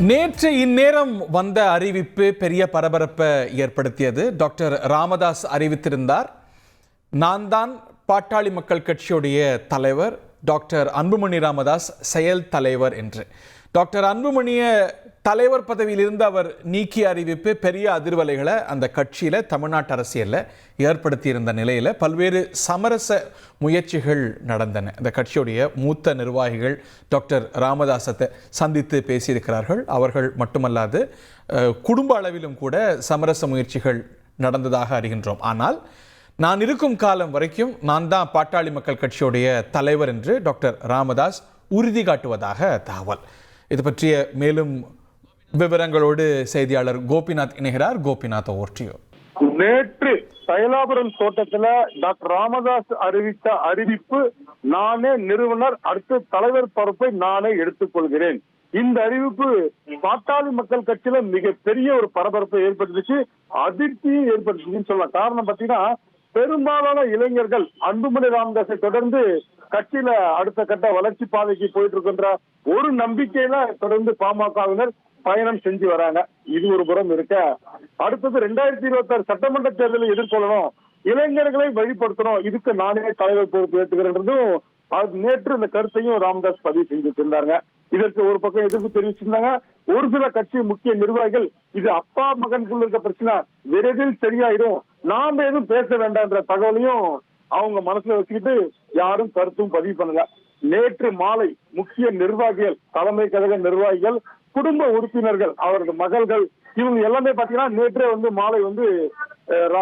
நேற்று இந்நேரம் வந்த அறிவிப்பு பெரிய பரபரப்பை ஏற்படுத்தியது. டாக்டர் ராமதாஸ் அறிவித்திருந்தார். நான் தான் பாட்டாளி மக்கள் கட்சியுடைய தலைவர். டாக்டர் அன்புமணி ராமதாஸ் செயல் தலைவர் என்று. டாக்டர் அன்புமணிய தலைவர் பதவியிலிருந்து அவர் நீக்கிய அறிவிப்பு பெரிய அதிர்வலைகளை அந்த கட்சியில் தமிழ்நாட்டு அரசியலில் ஏற்படுத்தியிருந்த நிலையில் பல்வேறு சமரச முயற்சிகள் நடந்தன. அந்த கட்சியுடைய மூத்த நிர்வாகிகள் டாக்டர் ராமதாசத்தை சந்தித்து பேசியிருக்கிறார்கள். அவர்கள் மட்டுமல்லாது குடும்ப அளவிலும் கூட சமரச முயற்சிகள் நடந்ததாக அறிகின்றோம். ஆனால் நான் இருக்கும் காலம் வரைக்கும் நான் தான் பாட்டாளி மக்கள் கட்சியுடைய தலைவர் என்று டாக்டர் ராமதாஸ் உறுதி காட்டுவதாக தகவல். இது பற்றிய மேலும் விவரங்களோடு செய்தியாளர் கோபிநாத் இணைகிறார். கோபிநாத் ஓர்டியோ நேற்று தைலாபுரம் தோட்டத்துல டாக்டர் ராமதாஸ் அறிவித்த அறிவிப்பு நானே நிறுவனர் அடுத்த தலைவர் பொறுப்பை நானே எடுத்துக்கொள்கிறேன். இந்த அறிவிப்பு பாட்டாளி மக்கள் கட்சியில மிகப்பெரிய ஒரு பரபரப்பை ஏற்படுத்துச்சு அதிர்ச்சியை ஏற்படுத்துச்சுன்னு சொல்லலாம். காரணம் பாத்தீங்கன்னா பெரும்பாலான இளைஞர்கள் அன்புமணி ராமதாஸை தொடர்ந்து கட்சியில அடுத்த கட்ட வளர்ச்சி பாதைக்கு போயிட்டு இருக்கின்ற ஒரு நம்பிக்கையில தொடர்ந்து பாமகவினர் பயணம் செஞ்சு வராங்க. இது ஒரு புறம் இருக்க. அடுத்தது ரெண்டாயிரத்தி இருபத்தி ஆறு சட்டமன்ற தேர்தலை எதிர்கொள்ளணும். இளைஞர்களை வழிபடுத்தணும். இதுக்கு நானே தலைவர் பொறுப்பு ஏற்றுகிறேன் அது நேற்று இந்த கருத்தையும் ராமதாஸ் பதிவு செஞ்சுட்டு இருந்தாங்க இதற்கு ஒரு பக்கம் எதிர்ப்பு தெரிவிச்சிருந்தாங்க. ஒரு சில கட்சி முக்கிய நிர்வாகிகள் இது அப்பா மகனுக்குள்ள இருக்க பிரச்சனை விரைவில் சரியாயிடும் நாம எதுவும் பேச வேண்டாம்ன்ற தகவலையும் அவங்க மனசுல வச்சுக்கிட்டு யாரும் கருத்தும் பதிவு பண்ணல. நேற்று மாலை முக்கிய நிர்வாகிகள் தலைமை கழக நிர்வாகிகள் குடும்ப உறுப்பினர்கள் அவரது மகள்கள் இவங்க எல்லாமே பாத்தீங்கன்னா நேற்றே வந்து மாலை வந்து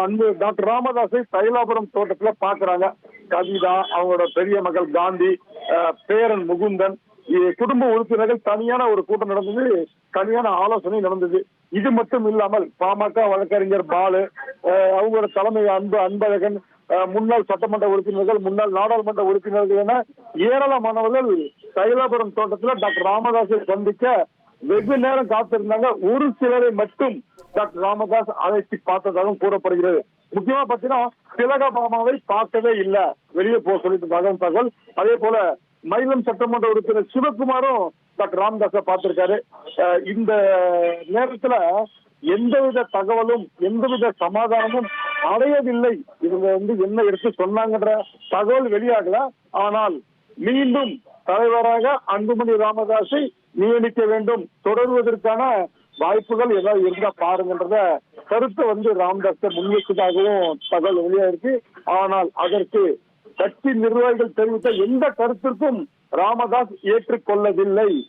அன்பு டாக்டர் ராமதாஸை தைலாபுரம் தோட்டத்துல பாக்குறாங்க. கவிதா அவங்களோட பெரிய மகள் காந்தி பேரன் முகுந்தன் குடும்ப உறுப்பினர்கள் தனியான ஒரு கூட்டம் நடந்தது தனியான ஆலோசனை நடந்தது. இது மட்டும் இல்லாமல் பாமக வழக்கறிஞர் பாலு அவங்களோட தலைமை அன்பு அன்பழகன் முன்னாள் சட்டமன்ற உறுப்பினர்கள் முன்னாள் நாடாளுமன்ற உறுப்பினர்கள் என ஏராளமானவர்கள் தைலாபுரம் தோட்டத்துல டாக்டர் ராமதாஸை சந்திக்க வெகு நேரம் காத்திருந்தாங்க. ஒரு சிலரை மட்டும் டாக்டர் ராமதாஸ் அழைத்து பார்த்ததாகவும் கூறப்படுகிறது. முக்கியமா பாத்தீங்கன்னா திலகபாமாவை பார்க்கவே இல்ல. வெளியே போக சொல்லிட்டு தகவல் தகவல். அதே போல மயிலம் சட்டமன்ற உறுப்பினர் சிவகுமாரும் டாக்டர் ராமதாஸை பார்த்திருக்காரு. இந்த நேரத்துல எந்தவித தகவலும் எந்தவித சமாதானமும் அடையவில்லை. இவங்க வந்து என்ன எடுத்து சொன்னாங்கன்ற தகவல் வெளியாகல. ஆனால் மீண்டும் தலைவராக அன்புமணி ராமதாஸை நியமிக்க வேண்டும். தொடர்வதற்கான வாய்ப்புகள் ஏதாவது இருந்தா பாருங்கன்றத கருத்தை வந்து ராமதாஸ் முன்வைச்சதாகவும் தகவல் வெளியாயிருக்கு. ஆனால் அதற்கு கட்சி நிர்வாகிகள் தெரிவித்த எந்த கருத்திற்கும் ராமதாஸ் ஏற்றுக்கொள்ளவில்லை.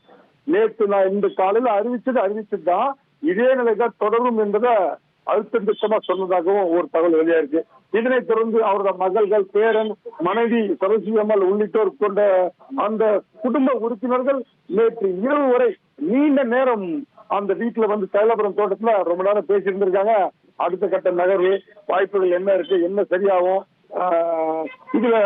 நேற்று நான் இந்த காலையில் அறிவிச்சது அறிவிச்சுதான் இதே நிலைதான் தொடரும் என்பதை அழுத்தம் திட்டமா சொன்னதாகவும் ஒரு தகவல் வெளியாயிருக்கு. இதனைத் தொடர்ந்து அவரது மகள்கள் பேரன் மனைவி சரஸ்வதி உள்ளிட்டோர் கொண்ட அந்த குடும்ப உறுப்பினர்கள் நேற்று இரவு வரை நீண்ட நேரம் அந்த வீட்டுல வந்து சைலபுரம் தோட்டத்துல ரொம்ப நேரம் பேசியிருந்திருக்காங்க. அடுத்த கட்ட நகர்வு வாய்ப்புகள் என்ன இருக்கு என்ன சரியாகும் ஆஹ் இதுல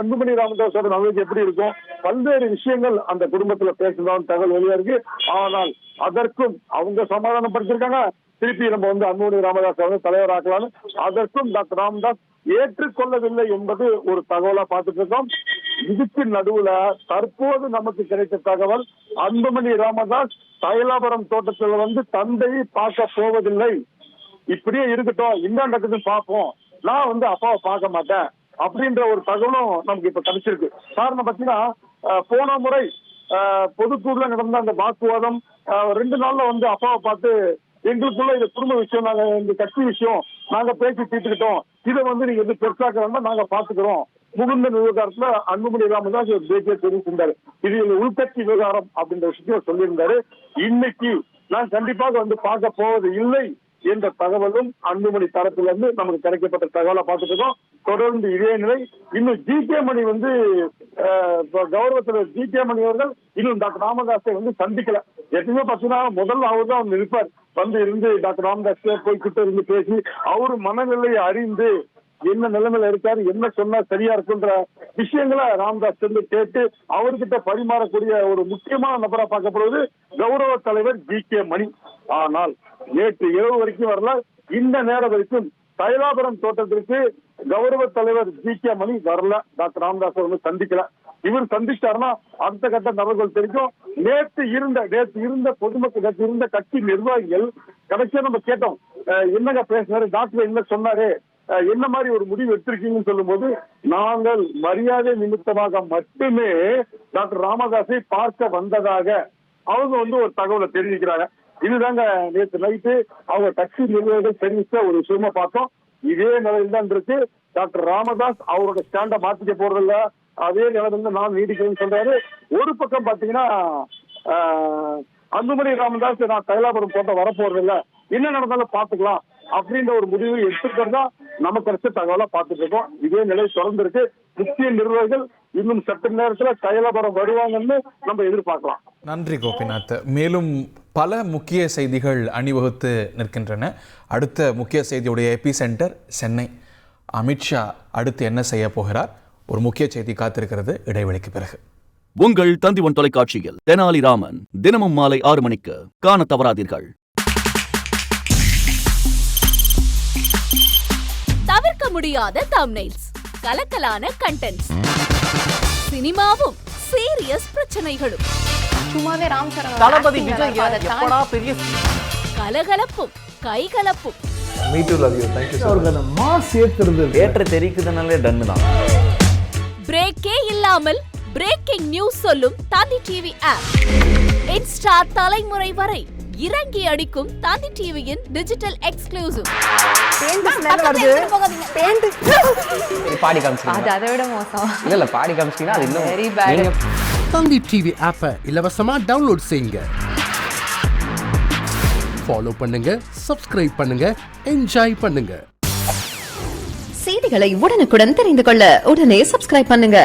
அன்புமணி ராமதாஸோட நல்லது எப்படி இருக்கும்? பல்வேறு விஷயங்கள் அந்த குடும்பத்துல பேசுதான் தகவல் வெளியா இருக்கு. ஆனால் அதற்கும் அவங்க சமாதானம் படிச்சிருக்காங்க திருப்பி நம்ம வந்து அன்புமணி ராமதாஸ் வந்து தலைவராக்கலாம்னு அதற்கும் டாக்டர் ராமதாஸ் ஏற்றுக்கொள்ளவில்லை என்பது ஒரு தகவலா பார்த்துட்டு இருக்கோம். இதுக்கு நடுவுல தற்போது நமக்கு கிடைத்த தகவல் அன்புமணி ராமதாஸ் தைலாபுரம் தோட்டத்துல வந்து தந்தையை பார்க்க போவதில்லை. இப்படியே இருக்கட்டும். என்ன நடக்குதுன்னு பார்ப்போம். நான் வந்து அப்பாவை பார்க்க மாட்டேன். அப்படின்ற ஒரு தகவலும் நமக்கு இப்ப கிடைச்சிருக்கு. காரணம் பாத்தீங்கன்னா போன முறை அஹ், நடந்த அந்த வாக்குவாதம் ரெண்டு நாள்ல வந்து அப்பாவை பார்த்து எங்களுக்குள்ள இது குடும்ப விஷயம் நாங்க இந்த கட்சி விஷயம் நாங்க பேசி தீர்த்துக்கிட்டோம். இதை வந்து நீங்க வந்து பெருசாக்க வேண்டாம் நாங்க பாத்துக்கிறோம். முகுந்த விவகாரத்துல அன்புமணி ராமதாஸ் ஒரு பேட்டியை தெரிவித்திருந்தாரு இது எங்க உள்கட்சி விவகாரம் அப்படின்ற விஷயத்த சொல்லியிருந்தாரு. இன்னைக்கு நான் கண்டிப்பாக வந்து பார்க்க போவது இல்லை என்ற தகவலும் அன்புமணி தரப்புல இருந்து நமக்கு கிடைக்கப்பட்ட தகவலை பார்த்துட்டு இருக்கோம். தொடர்ந்து இதே நிலை. இன்னும் ஜி கே மணி வந்து கௌரவ தலைவர் ஜி கே மணி அவர்கள் இன்னும் டாக்டர் ராமதாஸை வந்து சந்திக்கல. எப்பவுமே பார்த்தீங்கன்னா முதல்ல அவர் தான் வந்து இருப்பார். வந்து இருந்து டாக்டர் ராமதாஸ் போய் கிட்ட இருந்து பேசி அவரு மனநிலையை அறிந்து என்ன நிலைமையில இருக்காரு என்ன சொன்னா சரியா இருக்குன்ற விஷயங்களை ராமதாஸ் வந்து கேட்டு அவர்கிட்ட பரிமாறக்கூடிய ஒரு முக்கியமான நபரா பார்க்கப்படுவது கௌரவ தலைவர் ஜி கே மணி. ஆனால் நேற்று இரவு வரைக்கும் வரல. இந்த நேரம் வரைக்கும் தைலாபுரம் தோட்டத்திற்கு கௌரவ தலைவர் ஜி கே மணி வரல. டாக்டர் ராமதாஸ் வந்து சந்திக்கல. இவர் சந்திச்சாருன்னா அடுத்த கட்ட நபர்கள் தெரியும் நேற்று இருந்த நேற்று இருந்த பொதுமக்கள் நேற்று இருந்த கட்சி நிர்வாகிகள் கடைசியா நம்ம கேட்டோம். என்னங்க பேசினாரு? டாக்டர் என்ன சொன்னாரு? என்ன மாதிரி ஒரு முடிவு எடுத்திருக்கீங்கன்னு சொல்லும்போது நாங்கள் மரியாதை நிமித்தமாக மட்டுமே டாக்டர் ராமதாஸை பார்க்க வந்ததாக அவங்க வந்து ஒரு தகவலை தெரிவிக்கிறாங்க. இதுதாங்க நேற்று நைட்டு அவங்க கட்சி நிர்வாகிகள் தெரிவித்த ஒரு விஷயமா பார்த்தோம். இதே நிலையில் தான் இருக்கு. டாக்டர் ராமதாஸ் அவரோட ஸ்டாண்ட மாத்திக்க போறதில்ல. அதே நிலையில நான் நீடிக்கிறேன்னு சொல்றாரு. ஒரு பக்கம் பாத்தீங்கன்னா ஆஹ், அன்புமணி ராமதாஸ் நான் கைலாபுரம் போட்ட வரப்போறதில்ல. என்ன நடந்தாலும் பாத்துக்கலாம் அப்படின்ற ஒரு முடிவு எடுத்துக்கிறதா நம்ம கிடைச்ச தகவலா பார்த்துட்டு இருக்கோம். இதே நிலை தொடர்ந்து இருக்கு முக்கிய நிர்வாகிகள் இன்னும் சற்று நேரத்துல கைலாபுரம் வருவாங்கன்னு நம்ம எதிர்பார்க்கலாம். நன்றி கோபிநாத். மேலும் பல முக்கிய செய்திகள் அணிவகுத்து நிற்கின்றன. அடுத்த முக்கிய செய்தியுடைய எபி சென்டர் சென்னை. அமித்ஷா அடுத்து என்ன செய்ய போகிறார்? ஒரு முக்கிய செய்தி காத்திருக்கிறது. இடைவெளிக்கு பிறகு. உங்கள் தந்திவன் தொலைக்காட்சியில் தெனாலிராமன் தினமும் மாலை ஆறு மணிக்கு காண தவறாதீர்கள். தவிர்க்க முடியாத தம்னைல்ஸ் கலக்கலான கண்டென்ட்ஸ் சினிமாவும் சீரியஸ் பிரச்சனைகளும். சும்மாவே ராம் சரண் தளபதி விஜய் எப்படா பெரிய கலகலப்பும் கைகலப்பும். அவருக்கு அந்த மாஸ் ஏத்துறது தேட்டர் தெரிக்குதுனாலே டன்னு தான். பிரேக்கே இல்லாமல் பிரேக்கிங் நியூஸ் சொல்லும் தந்தி டிவி ஆப் இன்ஸ்டா தலைமுறை வரை இறங்கி அடிக்கும் தந்தி டிவியின் டிஜிட்டல் எக்ஸ்க்ளூசிவ் பாடி காமிச்சிங்க அது அதை விட மோசம். இல்ல இல்ல பாடி காமிச்சிங்கன்னா அது இன்னும் Very bad. தந்தி டிவி ஆப்பை இலவசமா டவுன்லோட் செய்யுங்க. ஃபாலோ பண்ணுங்க சப்ஸ்கிரைப் பண்ணுங்க என்ஜாய் பண்ணுங்க. செய்திகளை உடனுக்குடன் தெரிந்து கொள்ள உடனே சப்ஸ்கிரைப் பண்ணுங்க.